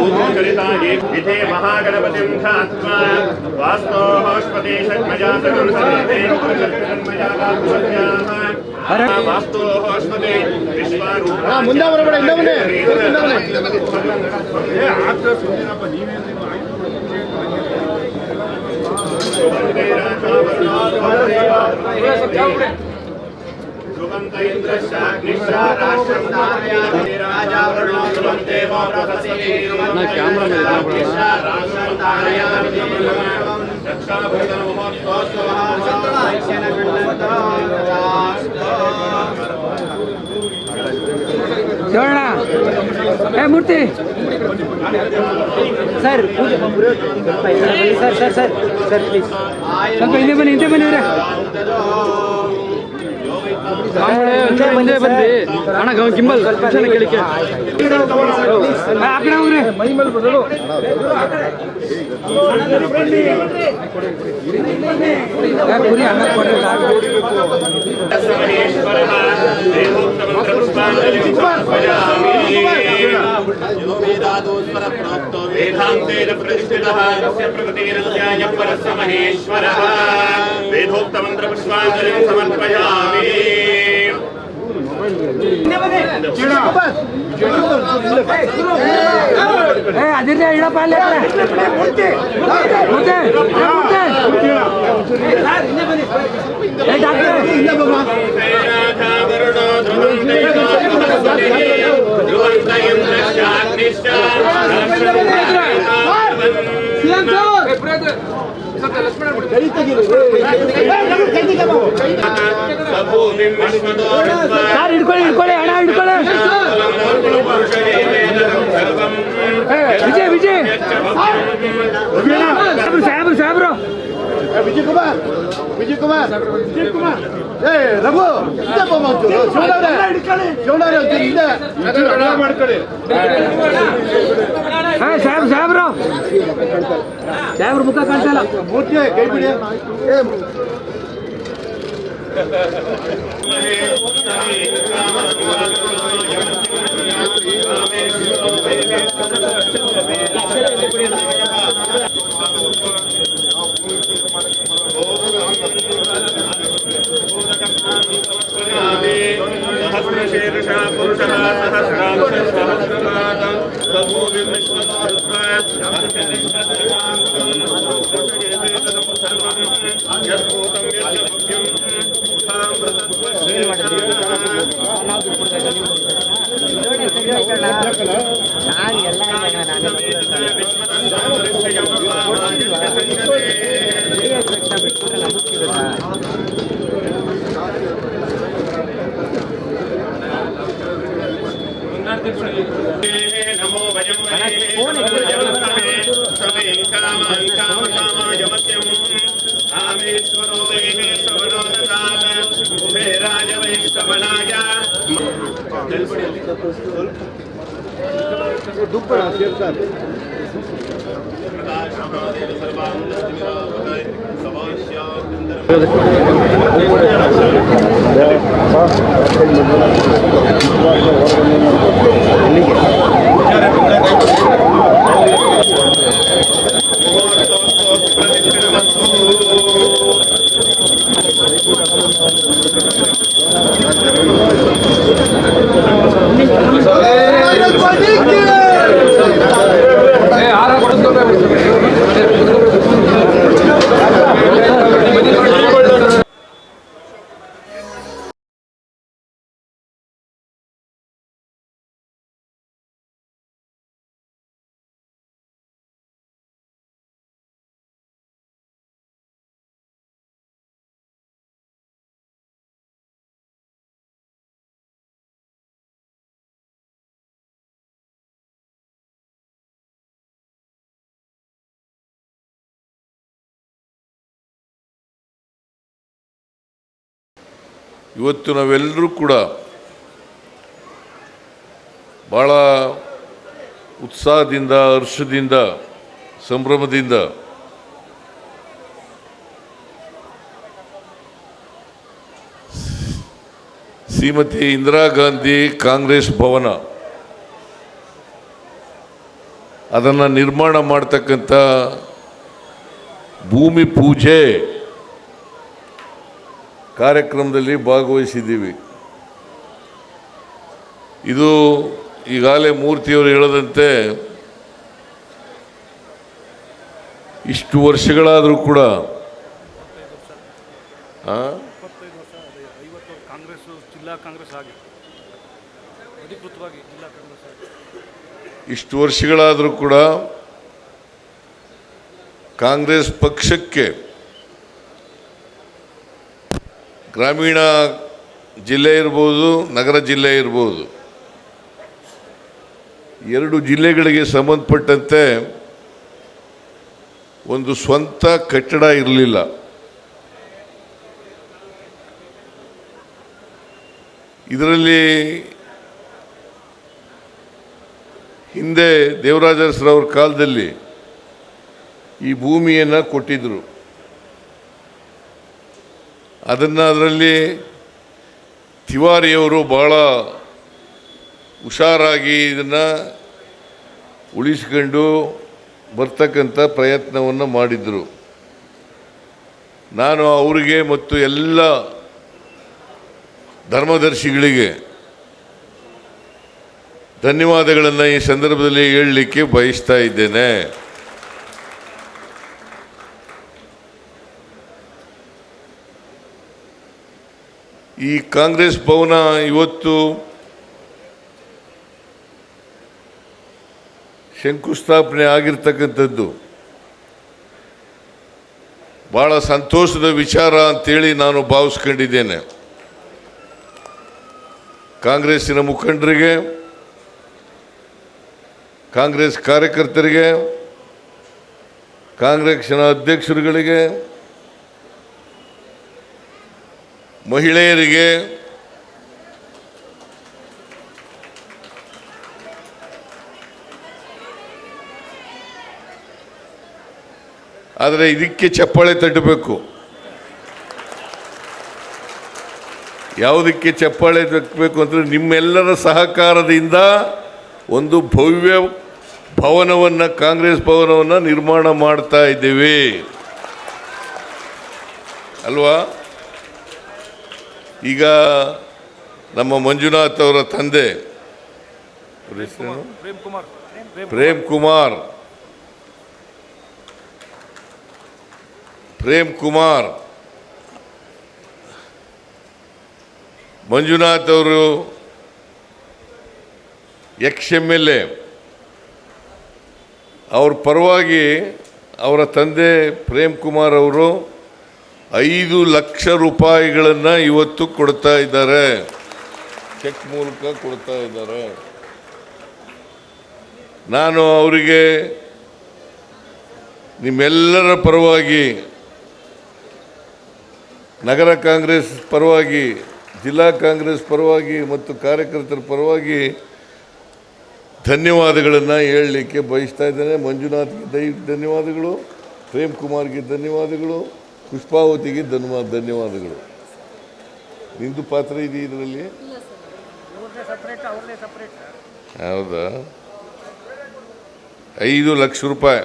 ॐ चरिताये इथे महागणपतिं ध्यात्वा वास्तोष्पते षट्मजातकं सर्वेभ्यः वास्तोष्पते विश्वारूपा ಮುಂದೆ ಬರಬೇಡ ಹಿಂದೆ ಬನ್ನಿ ಹಿಂದೆ ಬನ್ನಿ ಶಿವಣ್ಣ ಏ Murthy sir sir sir sir sir please ಸ್ವಲ್ಪ ಹಿಂದೆ ಬನ್ನಿ ಹಿಂದೆ ಬನ್ನಿ ಇವ್ರೆ. ಹಿಂದೆ ಬಂದ್ರಿ ಅಣ್ಣ ಗಿಂಬಲ್ ಕೇಳಿಕೆ ಆ ಕಡೆ ಹೋಗ್ರಿ ಏ, ಕುರಿ ಅನ್ನ ಕೊಡ್ರಿ ಸಾಕು. वेदान्तेन प्रतिष्ठितः तस्य प्रकृतिरस्याय परस्य महेश्वरः वेदोक्तमन्त्रपुष्पाञ्जलिं समर्पयामि ಏ ಅದಿರ್ಲಿ ಇಡಪ್ಪ ಅಲ್ಲಿ ಆ ಕಡೆ. ಮೂರ್ತಿ ಏ, ಮೂರ್ತಿ ಏ ಡಾಕ್ಟ್ರೆ ಸರ್ ಹಿಡ್ಕೊಳ್ಳಿ ಹಿಡ್ಕೊಳ್ಳಿ ಹಣ ಹಿಡ್ಕೊಳ್ಳಿ. ವಿಜಯ್ ವಿಜಯ್ ಸಾಹೇಬ್ರು ಸಾಹೇಬ್ರು ಸಾಹೇಬ್ರು ವಿಜಯ್ ಕುಮಾರ್ ವಿಜಯ್ ಕುಮಾರ್ ವಿಜಯ್ ಕುಮಾರ್ ಏ ರಘು ಇದಪ್ಪ ಒಂಚೂರು ಹಿಂದೆ ಮಾಡ್ಕೊಳ್ಳಿ. ಹಾ ಸಾಹೇಬ್ ಸಾಹೇಬ್ರು. ಸಾಹೇಬ್ರ ಮುಖ ಕಾಣ್ತಾ ಇಲ್ಲ. ಮೂರ್ತಿ ಕೈ ಬಿಡಿ. ಏ शीर्षा पुरुषः सहस्रांशः सहस्रनाथं बभूविमिश्वरुद्राय दुप्पड़ आसिफ साहब Thank you. সঠিক ಇವತ್ತು ನಾವೆಲ್ಲರೂ ಕೂಡ ಭಾಳ ಉತ್ಸಾಹದಿಂದ, ಹರ್ಷದಿಂದ, ಸಂಭ್ರಮದಿಂದ ಶ್ರೀಮತಿ ಇಂದಿರಾ ಗಾಂಧಿ ಕಾಂಗ್ರೆಸ್ ಭವನ ಅದನ್ನು ನಿರ್ಮಾಣ ಮಾಡ್ತಕ್ಕಂಥ ಭೂಮಿ ಪೂಜೆ ಕಾರ್ಯಕ್ರಮದಲ್ಲಿ ಭಾಗವಹಿಸಿದ್ದೀವಿ. ಇದು ಈಗಾಗಲೇ ಮೂರ್ತಿಯವರು ಹೇಳದಂತೆ ಇಷ್ಟು ವರ್ಷಗಳಾದರೂ ಕೂಡ ಇಷ್ಟು ವರ್ಷಗಳಾದರೂ ಕೂಡ ಕಾಂಗ್ರೆಸ್ ಪಕ್ಷಕ್ಕೆ ಗ್ರಾಮೀಣ ಜಿಲ್ಲೆ ಇರ್ಬೋದು, ನಗರ ಜಿಲ್ಲೆ ಇರ್ಬೋದು. ಎರಡು ಜಿಲ್ಲೆಗಳಿಗೆ ಸಂಬಂಧಪಟ್ಟಂತೆ ಒಂದು ಸ್ವಂತ ಕಟ್ಟಡ ಇರಲಿಲ್ಲ. ಇದರಲ್ಲಿ ಹಿಂದೆ ದೇವರಾಜರಸರವ್ರ ಕಾಲದಲ್ಲಿ ಈ ಭೂಮಿಯನ್ನು ಕೊಟ್ಟಿದ್ದರು ಅದನ್ನು ಅದರಲ್ಲಿ ತಿವಾರಿಯವರು ಭಾಳ ಹುಷಾರಾಗಿ ಇದನ್ನು ಉಳಿಸ್ಕೊಂಡು ಬರ್ತಕ್ಕಂಥ ಪ್ರಯತ್ನವನ್ನು ಮಾಡಿದರು. ನಾನು ಅವರಿಗೆ ಮತ್ತು ಎಲ್ಲ ಧರ್ಮದರ್ಶಿಗಳಿಗೆ ಧನ್ಯವಾದಗಳನ್ನು ಈ ಸಂದರ್ಭದಲ್ಲಿ ಹೇಳಲಿಕ್ಕೆ ಬಯಸ್ತಾ ಇದ್ದೇನೆ. ಈ ಕಾಂಗ್ರೆಸ್ ಭವನ ಇವತ್ತು ಶಂಕುಸ್ಥಾಪನೆ ಆಗಿರ್ತಕ್ಕಂಥದ್ದು. ಭಾಳ ಸಂತೋಷದ ವಿಚಾರ ಅಂತೇಳಿ ನಾನು ಭಾವಿಸ್ಕೊಂಡಿದ್ದೇನೆ. ಕಾಂಗ್ರೆಸ್ಸಿನ ಮುಖಂಡರಿಗೆ, ಕಾಂಗ್ರೆಸ್ ಕಾರ್ಯಕರ್ತರಿಗೆ ಕಾಂಗ್ರೆಸ್ನ ಅಧ್ಯಕ್ಷರುಗಳಿಗೆ ಮಹಿಳೆಯರಿಗೆ ಆದರೆ ಇದಕ್ಕೆ ಚಪ್ಪಾಳೆ ತಟ್ಟಬೇಕು. ಯಾವುದಕ್ಕೆ ಚಪ್ಪಾಳೆ ತಟ್ಟಬೇಕು ಅಂದರೆ ನಿಮ್ಮೆಲ್ಲರ ಸಹಕಾರದಿಂದ ಒಂದು ಭವ್ಯ ಭವನವನ್ನು, ಕಾಂಗ್ರೆಸ್ ಭವನವನ್ನು ನಿರ್ಮಾಣ ಮಾಡ್ತಾ ಇದ್ದೇವೆ. ಅಲ್ವಾ? ಈಗ ನಮ್ಮ ಮಂಜುನಾಥ್ ಅವರ ತಂದೆ ಅವ್ರ ಪ್ರೇಮ್ ಕುಮಾರ್ ಪ್ರೇಮ್ ಪ್ರೇಮ್ ಕುಮಾರ್ ಪ್ರೇಮ್ ಕುಮಾರ್ ಮಂಜುನಾಥ್ ಅವರು ಎಕ್ಸ್ ಎಂ ಎಲ್ ಎ. ಅವ್ರ ಪರವಾಗಿ ಅವರ ತಂದೆ ಪ್ರೇಮ್ ಕುಮಾರ್ ಅವರು ಐದು ಲಕ್ಷ ರೂಪಾಯಿಗಳನ್ನು ಇವತ್ತು ಕೊಡ್ತಾ ಇದ್ದಾರೆ. ಚೆಕ್ ಮೂಲಕ ಕೊಡ್ತಾ ಇದ್ದಾರೆ. ನಾನು ಅವರಿಗೆ ನಿಮ್ಮೆಲ್ಲರ ಪರವಾಗಿ, ನಗರ ಕಾಂಗ್ರೆಸ್ ಪರವಾಗಿ, ಜಿಲ್ಲಾ ಕಾಂಗ್ರೆಸ್ ಪರವಾಗಿ ಮತ್ತು ಕಾರ್ಯಕರ್ತರ ಪರವಾಗಿ ಧನ್ಯವಾದಗಳನ್ನು ಹೇಳಲಿಕ್ಕೆ ಬಯಸ್ತಾ ಇದ್ದೇನೆ. ಮಂಜುನಾಥ್ಗೆ ದೈ ಧನ್ಯವಾದಗಳು ಪ್ರೇಮ್ ಕುಮಾರ್ಗೆ ಧನ್ಯವಾದಗಳು. ಪುಷ್ಪಾವತಿಗೆ ಧನ್ಯವಾದ ಧನ್ಯವಾದಗಳು. ನಿಂದು ಪಾತ್ರ ಇದೆ ಇದರಲ್ಲಿ? ಹೌದಾ? ಐದು ಲಕ್ಷ ರೂಪಾಯಿ.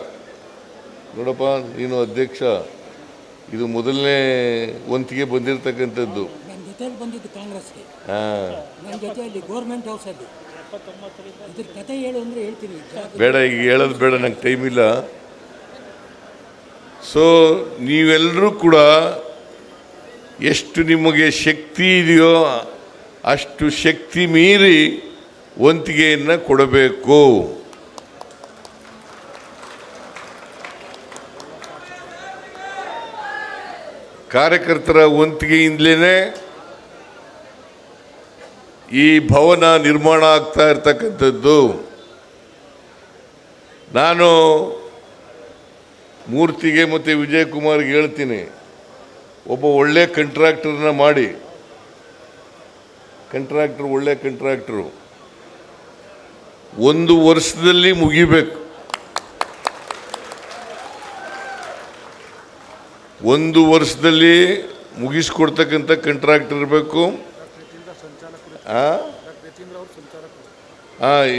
ನೋಡಪ್ಪ ನೀನು ಅಧ್ಯಕ್ಷ ಇದು ಮೊದಲನೇ ವಂತಿಗೆ ಬಂದಿರತಕ್ಕಂಥದ್ದು. ಬಂದಿದ್ದು ಕಾಂಗ್ರೆಸ್ಗೆ. ಹಾಂ. ನನ್ನ ಜೊತೆಯಲ್ಲಿ ಗೋರ್ಮೆಂಟ್ ಹೌಸಲ್ಲಿ ಇದ್ರ ಕತೆ ಹೇಳು ಅಂದರೆ ಹೇಳ್ತೀನಿ. ಬೇಡ ಈಗ ಹೇಳೋದು ಬೇಡ ನಂಗೆ ಟೈಮ್ ಇಲ್ಲ. ಸೊ ನೀವೆಲ್ಲರೂ ಕೂಡ ಎಷ್ಟು ನಿಮಗೆ ಶಕ್ತಿ ಇದೆಯೋ ಅಷ್ಟು ಶಕ್ತಿ ಮೀರಿ ಒಂತಿಗೆಯನ್ನು ಕೊಡಬೇಕು. ಕಾರ್ಯಕರ್ತರ ವಂತಿಗೆಯಿಂದಲೇ ಈ ಭವನ ನಿರ್ಮಾಣ ಆಗ್ತಾ ಇರ್ತಕ್ಕಂಥದ್ದು. ನಾನು ಮೂರ್ತಿಗೆ ಮತ್ತು ವಿಜಯ್ ಕುಮಾರ್ಗೆ ಹೇಳ್ತೀನಿ, ಒಬ್ಬ ಒಳ್ಳೆ ಕಂಟ್ರಾಕ್ಟರ್ನ ಮಾಡಿ. ಕಂಟ್ರಾಕ್ಟರ್ ಒಳ್ಳೆ ಕಂಟ್ರಾಕ್ಟರು ಒಂದು ವರ್ಷದಲ್ಲಿ ಮುಗಿಬೇಕು. ಒಂದು ವರ್ಷದಲ್ಲಿ ಮುಗಿಸ್ಕೊಡ್ತಕ್ಕಂಥ ಕಂಟ್ರಾಕ್ಟರ್ ಇರಬೇಕು ಹಾಂ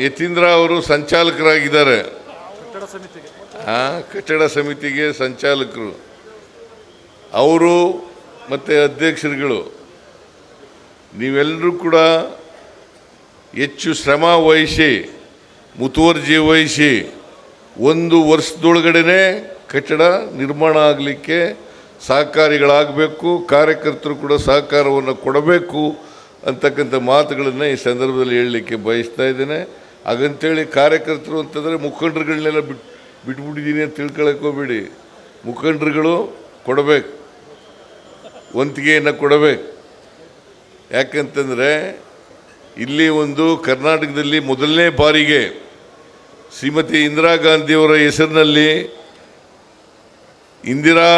ಯತೀಂದ್ರ ಅವರು ಸಂಚಾಲಕರಾಗಿದ್ದಾರೆ. ಕಟ್ಟಡ ಸಮಿತಿಗೆ ಸಂಚಾಲಕರು, ಅವರು ಮತ್ತು ಅಧ್ಯಕ್ಷರುಗಳು, ನೀವೆಲ್ಲರೂ ಕೂಡ ಹೆಚ್ಚು ಶ್ರಮ ವಹಿಸಿ, ಮುತುವರ್ಜಿ ವಹಿಸಿ, ಒಂದು ವರ್ಷದೊಳಗಡೆ ಕಟ್ಟಡ ನಿರ್ಮಾಣ ಆಗಲಿಕ್ಕೆ ಸಹಕಾರಿಗಳಾಗಬೇಕು, ಕಾರ್ಯಕರ್ತರು ಕೂಡ ಸಹಕಾರವನ್ನು ಕೊಡಬೇಕು ಅಂತಕ್ಕಂಥ ಮಾತುಗಳನ್ನು ಈ ಸಂದರ್ಭದಲ್ಲಿ ಹೇಳಲಿಕ್ಕೆ ಬಯಸ್ತಾ ಇದ್ದೇನೆ. ಹಾಗಂತೇಳಿ ಕಾರ್ಯಕರ್ತರು ಅಂತಂದರೆ ಮುಖಂಡರುಗಳನ್ನೆಲ್ಲ ಬಿಟ್ಟು ಬಿಟ್ಬಿಟ್ಟಿದ್ದೀನಿ ಅಂತ ತಿಳ್ಕೊಳಕ್ಕೆ ಹೋಗ್ಬೇಡಿ. ಮುಖಂಡರುಗಳು ಕೊಡಬೇಕು. ವಂತಿಗೆಯನ್ನು ಕೊಡಬೇಕು. ಯಾಕಂತಂದರೆ ಇಲ್ಲಿ ಒಂದು ಕರ್ನಾಟಕದಲ್ಲಿ ಮೊದಲನೇ ಬಾರಿಗೆ ಶ್ರೀಮತಿ ಇಂದಿರಾ ಗಾಂಧಿಯವರ ಹೆಸರಿನಲ್ಲಿ ಇಂದಿರಾ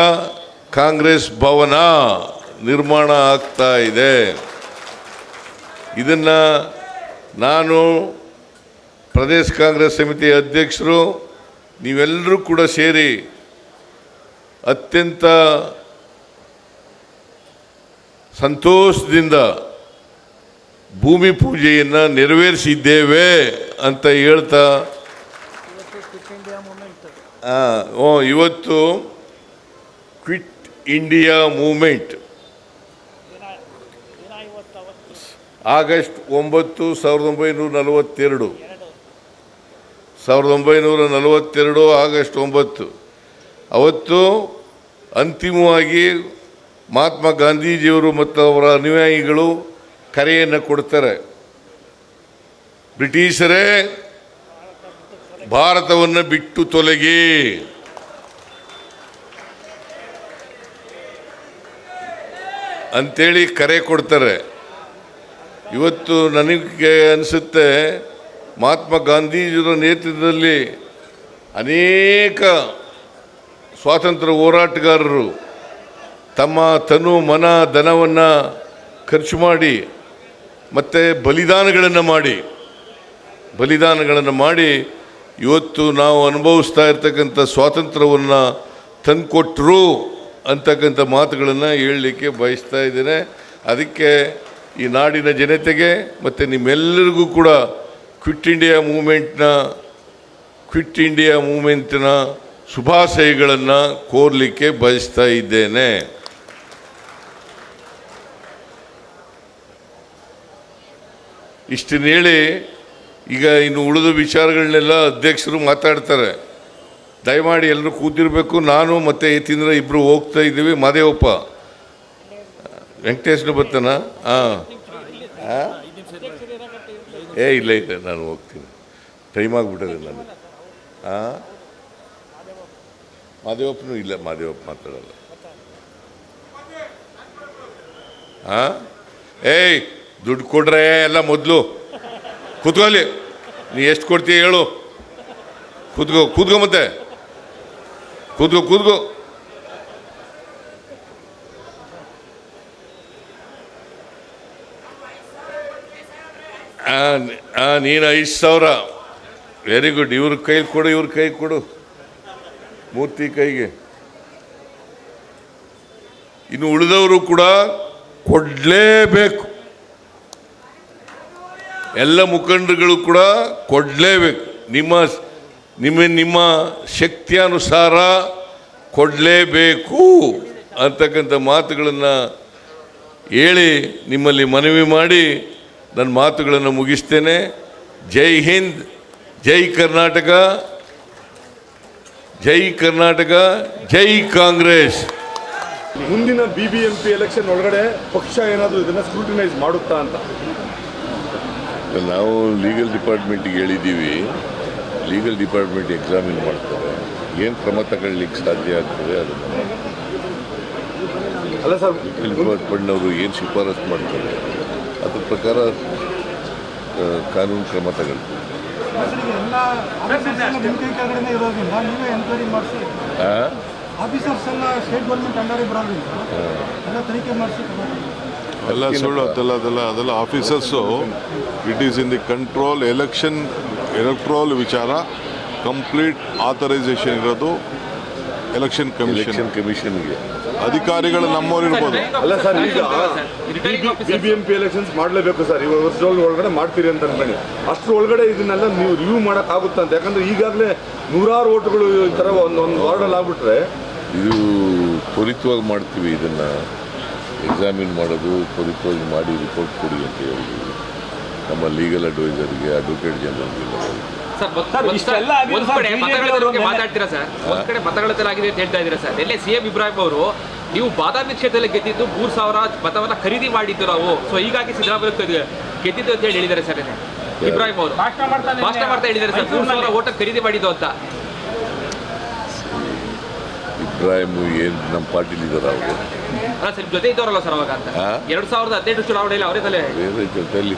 ಕಾಂಗ್ರೆಸ್ ಭವನ ನಿರ್ಮಾಣ ಆಗ್ತಾ ಇದೆ. ಇದನ್ನು ನಾನು ಪ್ರದೇಶ ಕಾಂಗ್ರೆಸ್ ಸಮಿತಿ ಅಧ್ಯಕ್ಷರು ನೀವೆಲ್ಲರೂ ಕೂಡ ಸೇರಿ ಅತ್ಯಂತ ಸಂತೋಷದಿಂದ ಭೂಮಿ ಪೂಜೆಯನ್ನು ನೆರವೇರಿಸಿದ್ದೇವೆ ಅಂತ ಹೇಳ್ತಾ ಓ, ಇವತ್ತು ಕ್ವಿಟ್ ಇಂಡಿಯಾ ಮೂಮೆಂಟ್. ಆಗಸ್ಟ್ ಒಂಬತ್ತು ಸಾವಿರದ ಒಂಬೈನೂರ ನಲವತ್ತೆರಡು. ಸಾವಿರದ ಒಂಬೈನೂರ ನಲವತ್ತೆರಡು ಆಗಸ್ಟ್ ಒಂಬತ್ತು. ಅವತ್ತು ಅಂತಿಮವಾಗಿ ಮಹಾತ್ಮ ಗಾಂಧೀಜಿಯವರು ಮತ್ತು ಅವರ ಅನುಯಾಯಿಗಳು ಕರೆಯನ್ನು ಕೊಡ್ತಾರೆ. ಬ್ರಿಟಿಷರೇ, ಭಾರತವನ್ನು ಬಿಟ್ಟು ತೊಲಗಿ. ಅಂತೇಳಿ ಕರೆ ಕೊಡ್ತಾರೆ. ಇವತ್ತು ನನಗೆ ಅನಿಸುತ್ತೆ ಮಹಾತ್ಮ ಗಾಂಧೀಜಿಯವರ ನೇತೃತ್ವದಲ್ಲಿ ಅನೇಕ ಸ್ವಾತಂತ್ರ್ಯ ಹೋರಾಟಗಾರರು ತಮ್ಮ ತನು ಮನ ಧನವನ್ನು ಖರ್ಚು ಮಾಡಿ ಮತ್ತು ಬಲಿದಾನಗಳನ್ನು ಮಾಡಿ ಬಲಿದಾನಗಳನ್ನು ಮಾಡಿ ಇವತ್ತು ನಾವು ಅನುಭವಿಸ್ತಾ ಇರ್ತಕ್ಕಂಥ ಸ್ವಾತಂತ್ರ್ಯವನ್ನು ತಂದುಕೊಟ್ರು ಅಂತಕ್ಕಂಥ ಮಾತುಗಳನ್ನು ಹೇಳಲಿಕ್ಕೆ ಬಯಸ್ತಾ ಇದ್ದೇನೆ. ಅದಕ್ಕೆ ಈ ನಾಡಿನ ಜನತೆಗೆ ಮತ್ತು ನಿಮ್ಮೆಲ್ಲರಿಗೂ ಕೂಡ ಕ್ವಿಟ್ ಇಂಡಿಯಾ ಮೂಮೆಂಟ್ನ ಕ್ವಿಟ್ ಇಂಡಿಯಾ ಮೂಮೆಂಟ್ನ ಶುಭಾಶಯಗಳನ್ನು ಕೋರಲಿಕ್ಕೆ ಬಯಸ್ತಾ ಇದ್ದೇನೆ. ಇಷ್ಟನ್ನು ಹೇಳಿ, ಈಗ ಇನ್ನು ಉಳಿದ ವಿಚಾರಗಳನ್ನೆಲ್ಲ ಅಧ್ಯಕ್ಷರು ಮಾತಾಡ್ತಾರೆ. ದಯಮಾಡಿ ಎಲ್ಲರೂ ಕೂತಿರಬೇಕು, ನಾನು ಮತ್ತು ಯತೀಂದ್ರ ಇಬ್ಬರು ಹೋಗ್ತಾ ಇದ್ದೀವಿ, ಮಾದೇವಪ್ಪ. ವೆಂಕಟೇಶ್ನ ಬರ್ತಾನ? ಹಾಂ ಏ, ಇಲ್ಲ ಇಲ್ಲ, ನಾನು ಹೋಗ್ತೀನಿ. ಟೈಮ್ ಆಗಿಬಿಟ್ಟದೆ ನಾನು ಹಾಂ ಮಾದೇವಪ್ಪನೂ ಇಲ್ಲ, ಮಾದೇವಪ್ಪ ಮಾತಾಡಲ್ಲ. ಹಾಂ ಏಯ್, ದುಡ್ಡು ಕೊಡ್ರೆ ಎಲ್ಲ ಮೊದಲು. ಕೂತ್ಕೊಳ್ಳಿ. ನೀ ಎಷ್ಟು ಕೊಡ್ತೀಯ ಹೇಳು. ಕೂತ್ಕೋ ಕೂತ್ಕೋ ಮತ್ತೆ. ಕೂತ್ಕೋ ಕೂತ್ಕೋ. ನೀನು ಐದು ಸಾವಿರ. ವೆರಿ ಗುಡ್ ಇವ್ರ ಕೈ ಕೊಡು, ಇವ್ರ ಕೈ ಕೊಡು. ಮೂರ್ತಿ ಕೈಗೆ. ಇನ್ನು ಉಳಿದವರು ಕೂಡ ಕೊಡಲೇಬೇಕು. ಎಲ್ಲ ಮುಖಂಡರುಗಳು ಕೂಡ ಕೊಡಲೇಬೇಕು. ನಿಮ್ಮ ನಿಮ್ಮ ನಿಮ್ಮ ಶಕ್ತಿಯಾನುಸಾರ ಕೊಡಲೇಬೇಕು ಅಂತಕ್ಕಂಥ ಮಾತುಗಳನ್ನು ಹೇಳಿ ನಿಮ್ಮಲ್ಲಿ ಮನವಿ ಮಾಡಿ ನನ್ನ ಮಾತುಗಳನ್ನು ಮುಗಿಸ್ತೇನೆ. ಜೈ ಹಿಂದ್ ಜೈ ಕರ್ನಾಟಕ ಜೈ ಕರ್ನಾಟಕ ಜೈ ಕಾಂಗ್ರೆಸ್. ಮುಂದಿನ B B M P election ಒಳಗಡೆ ಪಕ್ಷ ಏನಾದರೂ ಇದನ್ನು ಸ್ಕ್ರೂಟಿನೈಸ್ ಮಾಡುತ್ತಾ ಅಂತ. ನಾವು ಲೀಗಲ್ ಡಿಪಾರ್ಟ್ಮೆಂಟಿಗೆ ಹೇಳಿದ್ದೀವಿ. ಲೀಗಲ್ ಡಿಪಾರ್ಟ್ಮೆಂಟ್ ಎಕ್ಸಾಮಿನ್ ಮಾಡ್ತಾರೆ. ಏನು ಕ್ರಮ ತಗೊಳ್ಳಿಕ್ಕೆ ಸಾಧ್ಯ ಆಗ್ತದೆ ಅದನ್ನು. ಅಲ್ಲ ಸರ್ ಡಿಪಾರ್ಟ್ಮೆಂಟ್ನವರು ಏನು ಶಿಫಾರಸು ಮಾಡ್ತಾರೆ? ಅದ್ರ ಪ್ರಕಾರ ಕಾನೂನು ಕ್ರಮ ತಗೊಳ್ತೀವಿ ಎಲ್ಲ ಸುಳ್ಳು ಅದೆಲ್ಲ ಅದೆಲ್ಲ ಅದೆಲ್ಲ officers it is in the control election electoral ವಿಚಾರ ಕಂಪ್ಲೀಟ್ ಆಥರೈಸೇಷನ್ ಇರೋದು ಎಲೆಕ್ಷನ್ ಕಮಿಷನ್ ಎಲೆಕ್ಷನ್ ಕಮಿಷನ್ಗೆ ಅಧಿಕಾರಿಗಳು ನಮ್ಮವರಿರ್ಬೋದು ಅಲ್ಲ ಸರ್ ಈಗ BBMP B M P elections ಮಾಡಲೇಬೇಕು ಸರ್. ಇವಾಗ ವರ್ಷದೊಳಗೆ ಒಳಗಡೆ ಮಾಡ್ತೀರಿ ಅಂತ ಅನ್ಕೊಂಡು. ಅಷ್ಟರ ಒಳಗಡೆ ಇದನ್ನೆಲ್ಲ ನೀವು ರಿವ್ಯೂ ಮಾಡಕ್ ಆಗುತ್ತೆ ಅಂತ. ಯಾಕಂದ್ರೆ ಈಗಾಗಲೇ ನೂರಾರು ಓಟ್ಗಳು ಈ ಥರ ಒಂದು ಒಂದು ವಾರ್ಡಲ್ಲಿ ಆಗ್ಬಿಟ್ರೆ ಇದು ತ್ವರಿತವಾಗಿ ಮಾಡ್ತೀವಿ ಇದನ್ನು. ಎಕ್ಸಾಮಿನ್ ಮಾಡೋದು ತ್ವರಿತವಾಗಿ ಮಾಡಿ ರಿಪೋರ್ಟ್ ಕೊಡಿ ಅಂತ ಹೇಳಿದ್ವಿ ನಮ್ಮ ಲೀಗಲ್ ಅಡ್ವೈಸರ್ಗೆ ಅಡ್ವೊಕೇಟ್ ಜನರಲ್ಗೆಲ್ಲ ಸರ್ ಒಂದ್- ಇಷ್ಟೆಲ್ಲ ಒಂದ್ ಸರ್, ಕಡೆ ಮತಗಳ ಬಗ್ಗೆ ಮಾತಾಡ್ತೀರಾ ಸರ್? ಒಂದ್ ಕಡೆ ಮತಗಳ ಆಗಿದೆ ಅಂತ ಹೇಳ್ತಾ ಇದ್ದೀರಾ ಸರ್? ಎಲ್ಲೇ ಸಿಎಂ ಇಬ್ರಾಹಿಂ ಅವರು ನೀವು ಬಾದಾಮಿ ಕ್ಷೇತ್ರದಲ್ಲಿ ಗೆದ್ದಿದ್ದು ಮೂರ್ ಸಾವಿರ ಮತವನ್ನ ಖರೀದಿ ಮಾಡಿದ್ದು ನಾವು. ಸೊ ಹೀಗಾಗಿ ಸಿದ್ದರಾಮಯ್ಯ ಗೆದ್ದಿದ್ದು ಅಂತ ಹೇಳಿ ಹೇಳಿದ್ದಾರೆ ಸರ್. ಇಬ್ರಾಹಿಂ ಅವರು. ಭಾಷಣ ಮಾಡ್ತಾ ಹೇಳಿದ್ದಾರೆ ಸರ್ ಮೂರ್ ಸಾವಿರ ಓಟ ಖರೀದಿ ಮಾಡಿದ್ದು ಅಂತ. ಇಬ್ರಾಹಿಂ ಏನು ನಮ್ಮ ಪಾರ್ಟಿಲಿ ಇದ್ದಾರೆ ಅವರು? ಅಲ್ಲ ಸರ್ ಜೊತೆ ಇದ್ದವರಲ್ಲ ಸರ್ ಅವಾಗ ಅಂತ? ಎರಡ್ ಸಾವಿರದ ಹದಿನೆಂಟು ಚುನಾವಣೆಯಲ್ಲಿ ಅವರೇ ತಲೆ ಜೊತೆಯಲ್ಲಿ.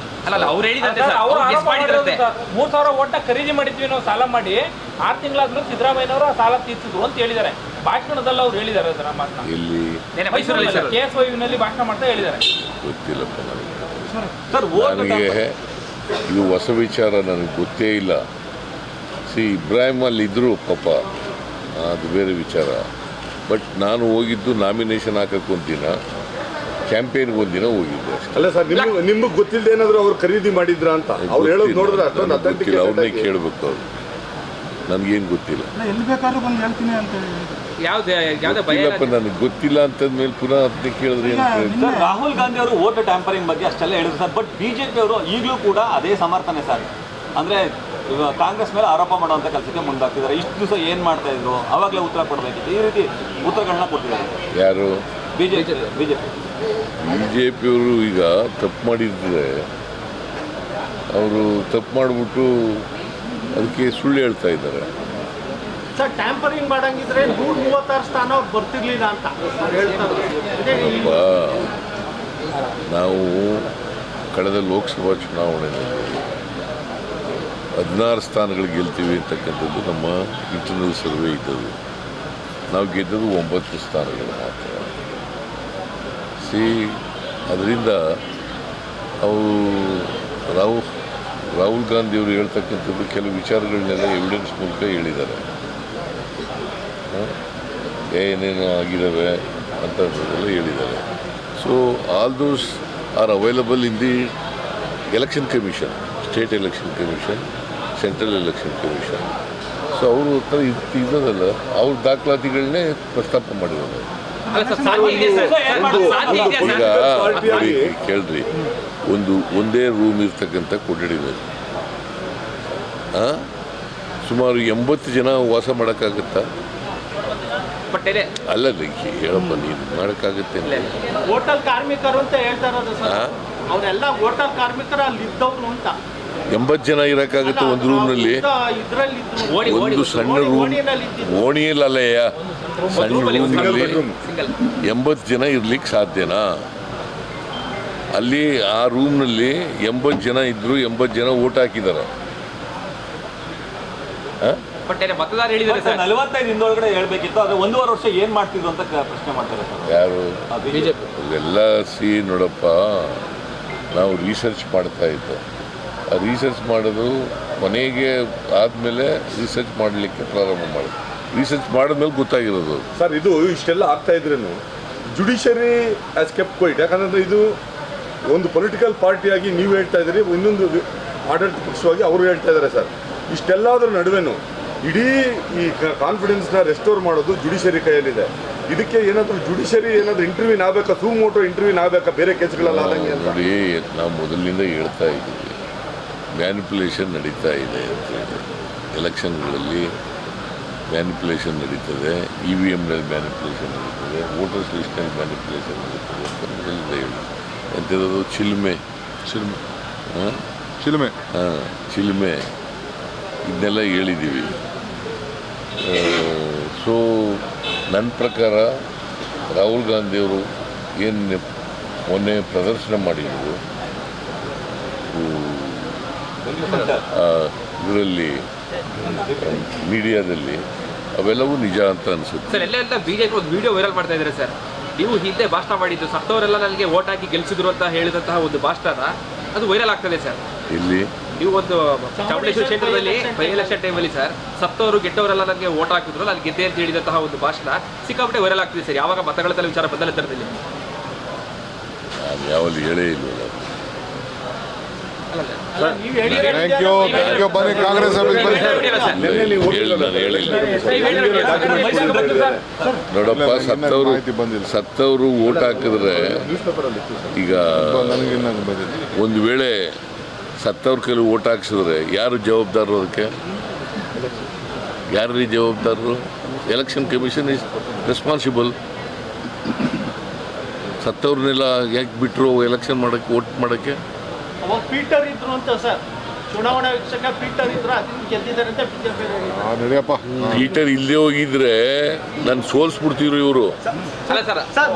ಅಲ್ಲ ಅವ್ರು ಹೇಳಿದಂತೆ ಸರ್ ಅವ್ರು ಮೂರ್ ಸಾವಿರ ಓಟ್ನ ಖರೀದಿ ಮಾಡಿದ್ವಿ ನಾವು ಸಾಲ ಮಾಡಿ ಆರು ತಿಂಗಳಾದ್ರೂ ಸಿದ್ದರಾಮಯ್ಯನವರು ಆ ಸಾಲ ತೀರ್ಸಿದ್ರು ಅಂತ ಹೇಳಿದ್ದಾರೆ. ಭಾಷಣದಲ್ಲಿ ಅವ್ರು ಹೇಳಿದ್ದಾರೆ ಸರ್ ಆ ಮಾತನ್ನ. ಎಲ್ಲಿ? ಮೈಸೂರಲ್ಲಿ ಸರ್. ಕೆ ಎಸ್ ವೈನಲ್ಲಿ ಭಾಷಣ ಮಾಡ್ತಾ ಹೇಳಿದ್ದಾರೆ. ಗೊತ್ತಿಲ್ಲಪ್ಪ ನನಗೆ ಸರ್ ನನಗೆ ಇದು ಹೊಸ ವಿಚಾರ ನನಗೆ ಗೊತ್ತೇ ಇಲ್ಲ. ಸಿ ಇಬ್ರಾಹಿಂ ಅಲ್ಲಿ ಇದ್ದರು ಪಾಪ ಅದು ಬೇರೆ ವಿಚಾರ. ಬಟ್ ನಾನು ಹೋಗಿದ್ದು ನಾಮಿನೇಷನ್ ಹಾಕಕ್ಕೆ ಒಂದಿನ. ಕ್ಯಾಂಪೇನ್ಗೆ ಒಂದಿನ ಹೋಗಿದ್ದೆ ಅಷ್ಟೇ. ಅಲ್ಲ ಸರ್ ನಿಮ್ಗೆ ನಿಮ್ಗೆ ಗೊತ್ತಿಲ್ಲದೆ ಏನಾದ್ರು ಅವ್ರು ಖರೀದಿ ಮಾಡಿದ್ರ ಅಂತ? ಅವ್ರು ಹೇಳೋದು ನೋಡಿದ್ರೆ ಅಷ್ಟೊಂದು ಗೊತ್ತಿಲ್ಲ. ಅವ್ರನ್ನೇ ಕೇಳಬೇಕು ಅವ್ರು. ನನಗೇನು ಗೊತ್ತಿಲ್ಲ. ಎಲ್ಲಿ ಬೇಕಾದ್ರೂ ಬಂದು ಹೇಳ್ತೀನಿ ಅಂತ ಯಾವ್ದು ಯಾವ್ದೇ ಭಯ ಇಲ್ಲಪ್ಪ ನನಗೆ ಗೊತ್ತಿಲ್ಲ ಅಂತಂದ್ಮೇಲೆ ಪುನಃ ಅದನ್ನ ಕೇಳಿದ್ರೆ ಏನು ಪ್ರಯೋಜನ? ಸರ್ ರಾಹುಲ್ ಗಾಂಧಿ ಅವರು ವೋಟ್ ಟ್ಯಾಂಪರಿಂಗ್ ಬಗ್ಗೆ ಅಷ್ಟೆಲ್ಲ ಹೇಳಿದ್ರು ಸರ್. ಬಟ್ ಬಿಜೆಪಿ ಅವರು ಈಗಲೂ ಕೂಡ ಅದೇ ಸಮರ್ಥನೆ ಸರ್. ಅಂದ್ರೆ ಕಾಂಗ್ರೆಸ್ ಮೇಲೆ ಆರೋಪ ಮಾಡುವಂತ ಕೆಲಸಕ್ಕೆ ಮುಂದಾಗ್ತಿದ್ದಾರೆ. ಇಷ್ಟು ದಿವಸ ಏನ್ ಮಾಡ್ತಾ ಇದ್ರು? ಅವಾಗಲೇ ಉತ್ತರ ಕೊಡಬೇಕಿತ್ತು. ಈ ರೀತಿ ಉತ್ತರಗಳನ್ನ ಕೊಟ್ಟಿದ್ದಾರೆ. ಯಾರು? ಬಿ ಜೆ ಪಿಯವರು ಈಗ ತಪ್ಪು ಮಾಡಿದ್ರೆ ಅವರು ತಪ್ಪು ಮಾಡಿಬಿಟ್ಟು ಅದಕ್ಕೆ ಸುಳ್ಳು ಹೇಳ್ತಾ ಇದ್ದಾರೆ. ಸರ್ ಟ್ಯಾಂಪರಿಂಗ್ ಮಾಡಂಗಿದ್ರೆ ನೂರ ಮೂವತ್ತಾರು ಸ್ಥಾನ ಬರ್ತಿರ್ಲಿಲ್ಲ ಅಂತ. ಅವ್ರು ಹೇಳ್ತಾರೆ ಇದೇ ಈ- ನಾವು ಕಳೆದ ಲೋಕಸಭಾ ಚುನಾವಣೆಯಲ್ಲಿ ಹದಿನಾರು ಸ್ಥಾನಗಳು ಗೆಲ್ತೀವಿ ಅಂತಕ್ಕಂಥದ್ದು ನಮ್ಮ ಇಂಟರ್ನಲ್ ಸರ್ವೆ ಇದ್ದದ್ದು. ನಾವು ಗೆದ್ದದ್ದು ಒಂಬತ್ತು ಸ್ಥಾನಗಳು ಮಾತ್ರ. ಸಿ, ಅದರಿಂದ ಅವು ರಾಹುಲ್ ರಾಹುಲ್ ಗಾಂಧಿಯವರು ಹೇಳ್ತಕ್ಕಂಥದ್ದು ಕೆಲವು ವಿಚಾರಗಳನ್ನೆಲ್ಲ ಎವಿಡೆನ್ಸ್ ಮೂಲಕ ಹೇಳಿದ್ದಾರೆ? ಏನೇನು ಆಗಿದ್ದಾವೆ ಅಂತದ್ದೆಲ್ಲ ಹೇಳಿದ್ದಾರೆ. So all those are available in the election commission state election commission central election commission so ಅವರು ಹತ್ರ ಇದು ಇದ್ದದಲ್ಲ, ಅವ್ರ ದಾಖಲಾತಿಗಳನ್ನೇ ಪ್ರಸ್ತಾಪ ಮಾಡಿರೋದು ಈಗ ನೋಡಿ, ಕೇಳ್ರಿ. ಒಂದು ಒಂದೇ ರೂಮ್ ಇರ್ತಕ್ಕಂಥ ಕೊಠಡಿನಲ್ಲಿ? ಸುಮಾರು ಎಂಬತ್ತು ಜನ ವಾಸ ಮಾಡೋಕ್ಕಾಗತ್ತಾ? ಅಲ್ಲ ರೀ, ಹೇಳಪ್ಪ ನೀನು ಮಾಡೋಕ್ಕಾಗತ್ತೆ ಹೋಟಲ್ ಕಾರ್ಮಿಕರು ಅಂತ ಹೇಳ್ತಾ ಇರೋದು? ಅವರೆಲ್ಲ ಹೋಟೆಲ್ ಕಾರ್ಮಿಕರು ಅಲ್ಲಿ ಇದ್ದವ್ರು ಅಂತ. ಎಂಬತ್ತು ಜನ ಇರೋಕ್ಕಾಗುತ್ತೆ ಒಂದು ರೂಮ್ನಲ್ಲಿ ಒಂದು ಸಣ್ಣ ಓಣಿ- ರೂಮ್. ಓಣಿಯಲ್ಲಯ್ಯ ಸಣ್ಣ ರೂಮ್ನಲ್ಲಿ ಎಂಬತ್ತು ಜನ ಇರ್ಲಿಕ್ಕೆ ಸಾಧ್ಯನಾ? ಅಲ್ಲಿ ಆ ರೂಮ್ನಲ್ಲಿ ಎಂಬತ್ತು ಜನ ಇದ್ರು ಎಂಬತ್ತು ಜನ ಓಟ್ ಹಾಕಿದ್ದಾರೆ ಎಲ್ಲ ಮತದಾರ ಹೇಳಿದ್ದಾರೆ ಸರ್. ನಲವತ್ತೈದು ದಿನದೊಳಗಡೆ ಹೇಳ್ಬೇಕಿತ್ತು ಆದ್ರೆ ಒಂದೂವರೆ ವರ್ಷ ಏನ್ ಮಾಡ್ತಿದ್ರು ಅಂತ ಪ್ರಶ್ನೆ ಮಾಡ್ತಾರೆ ಸರ್. ಯಾರು? ಬಿಜೆಪಿ. ಇವೆಲ್ಲ ಸಿ ನೋಡಪ್ಪ ನಾವು ರಿಸರ್ಚ್ ಮಾಡ್ತಾ ಇದ್ದೋ. ರಿಸರ್ಚ್ ಮಾಡೋದು ಮನೆಗೆ ಆದಮೇಲೆ ರಿಸರ್ಚ್ ಮಾಡಲಿಕ್ಕೆ ಪ್ರಾರಂಭ ಮಾಡೋದು ರಿಸರ್ಚ್ ಮಾಡಿದ್ಮೇಲೆ ಗೊತ್ತಾಗಿರೋದು. ಸರ್ ಇದು ಇಷ್ಟೆಲ್ಲ ಆಗ್ತಾ ಇದ್ರೂ ಜುಡಿಷರಿ ಆಸ್ ಕೆಪ್ ಕ್ವೈಟ್ ಯಾಕಂದ್ರೆ ಇದು ಒಂದು ಪೊಲಿಟಿಕಲ್ ಪಾರ್ಟಿಯಾಗಿ ನೀವು ಹೇಳ್ತಾ ಇದ್ದೀರಿ ಇನ್ನೊಂದು ಆಡಳಿತ ಪಕ್ಷವಾಗಿ ಅವರು ಹೇಳ್ತಾ ಇದ್ದಾರೆ ಸರ್. ಇಷ್ಟೆಲ್ಲದರ ನಡುವೆನು ಇಡೀ ಈ ಕಾನ್ಫಿಡೆನ್ಸ್ನ ರೆಸ್ಟೋರ್ ಮಾಡೋದು ಜುಡಿಷರಿ ಕೈಯಲ್ಲಿದೆ. ಇದಕ್ಕೆ ಏನಾದರೂ ಜುಡಿಷರಿ ಏನಾದರೂ ಇಂಟರ್ವ್ಯೂನ್ ಆಗಬೇಕಾ? ಮೋಟೋ ಇಂಟರ್ವ್ಯೂನ್ ಆಗಬೇಕಾ? ಬೇರೆ ಕೇಸ್ಗಳೆಲ್ಲ ಆದಂಗೆ ಅಂತ. ನೋಡಿ ನಾವು ಮೊದಲಿನಿಂದ ಹೇಳ್ತಾ ಇದ್ದೀವಿ. ಮ್ಯಾನಿಪುಲೇಷನ್ ನಡೀತಾ ಇದೆ ಅಂತ ಹೇಳಿ. ಎಲೆಕ್ಷನ್ಗಳಲ್ಲಿ ಮ್ಯಾನಿಪ್ಯುಲೇಷನ್ ನಡೀತದೆ ಇ ವಿ ಎಮ್ನಲ್ಲಿ ಮ್ಯಾನಿಪ್ಯುಲೇಷನ್ ನಡೀತದೆ ವೋಟರ್ಸ್ ಲಿಸ್ಟ್ನಲ್ಲಿ ಮ್ಯಾನಿಪುಲೇಷನ್ ನಡೀತದೆ ಅಂತ ಹೇಳಿ ಎಂಥದ್ದು? ಚಿಲ್ಮೆ. ಚಿಲ್ಮೆ. ಹಾಂ? ಚಿಲುಮೆ. ಹಾಂ ಚಿಲ್ಮೆ. ಇದನ್ನೆಲ್ಲ ಹೇಳಿದ್ದೀವಿ ಸೊ ನನ್ನ ಪ್ರಕಾರ ರಾಹುಲ್ ಗಾಂಧಿಯವರು ಏನು ಮೊನ್ನೆ ಪ್ರದರ್ಶನ ಮಾಡಿದ್ರು ಇದರಲ್ಲಿ ಮೀಡಿಯಾದಲ್ಲಿ ಅವೆಲ್ಲವೂ ನಿಜ ಅಂತ ಅನಿಸುತ್ತೆ. ಸರ್ ಎಲ್ಲ ಬಿಜೆಪಿ ಒಂದು ವಿಡಿಯೋ ವೈರಲ್ ಮಾಡ್ತಾ ಇದ್ದಾರೆ ಸರ್. ನೀವು ಹಿಂದೆ ಭಾಷಣ ಮಾಡಿದ್ದು ಸತ್ತವರೆಲ್ಲ ನನಗೆ ಓಟ್ ಹಾಕಿ ಗೆಲ್ಸಿದ್ರು ಅಂತ ಹೇಳಿದಂತಹ ಒಂದು ಭಾಷಣ ಅದು ವೈರಲ್ ಆಗ್ತದೆ ಸರ್. ಇಲ್ಲಿ ನೀವು ಒಂದು ಚಾಮುಂಡೇಶ್ವರಿ ಕ್ಷೇತ್ರದಲ್ಲಿ ಬೈ ಎಲೆಕ್ಷನ್ ಟೈಮಲ್ಲಿ ಸರ್ ಸತ್ತವರು ಗೆಟ್ಟವರೆಲ್ಲ ನನಗೆ ಓಟ್ ಹಾಕಿದ್ರು ನಾನು ಗೆದ್ದೆ ಅಂತ ಹೇಳಿದಂತಹ ಒಂದು ಭಾಷಣ ಸಿಕ್ಕಾಪಟ್ಟೆ ವೈರಲ್ ಆಗ್ತಿದೆ ಸರ್. ಯಾವಾಗ ಮತಗಳ ವಿಚಾರ ಬಂದಲ್ಲ ತರದಲ್ಲಿ ನಾನು ಯಾವಲ್ಲಿ ಹೇಳೇ ಥ್ಯಾಂಕ್ ಯು ಥ್ಯಾಂಕ್ ಯು ಬನ್ನಿ ಕಾಂಗ್ರೆಸ್ ಆಫೀಸ್ ನೀವು ಹೇಳಿ. ನಾನು ಹೇಳಿಲ್ಲ ನೋಡಪ್ಪ ಸತ್ತವರು. ಸತ್ತವರು ಓಟ್ ಹಾಕಿದ್ರೆ ಈಗ ಒಂದು ವೇಳೆ ಸತ್ತವ್ರ ಕೈಲಿ ಓಟ್ ಹಾಕ್ಸಿದ್ರೆ ಯಾರು ಜವಾಬ್ದಾರರು ಅದಕ್ಕೆ? ಯಾರ್ರೀ ಜವಾಬ್ದಾರರು? ಎಲೆಕ್ಷನ್ ಕಮಿಷನ್ ಇಸ್ ರೆಸ್ಪಾನ್ಸಿಬಲ್ ಸತ್ತವ್ರನ್ನೆಲ್ಲ ಯಾಕೆ ಬಿಟ್ಟರು ಎಲೆಕ್ಷನ್ ಮಾಡೋಕ್ಕೆ ವೋಟ್ ಮಾಡೋಕ್ಕೆ? ಅವಾಗ ಪೀಟರ್ ಇದ್ರು ಅಂತ ಸರ್. ಚುನಾವಣಾ ವೀಕ್ಷಕ ಪೀಟರ್ ಇದ್ರು ಅದನ್ನ ಗೆದ್ದಿದ್ದಾರೆ ಅಂತ ಬಿಜೆಪಿ ನಡಿಯಪ್ಪ. ಹೀಟರ್ ಇಲ್ಲದೆ ಹೋಗಿದ್ರೆ ನಾನು ಸೋಲ್ಸ್ಬಿಡ್ತಿದ್ರು ಇವರು. ಅಲ್ಲ ಸರ್ ಸರ್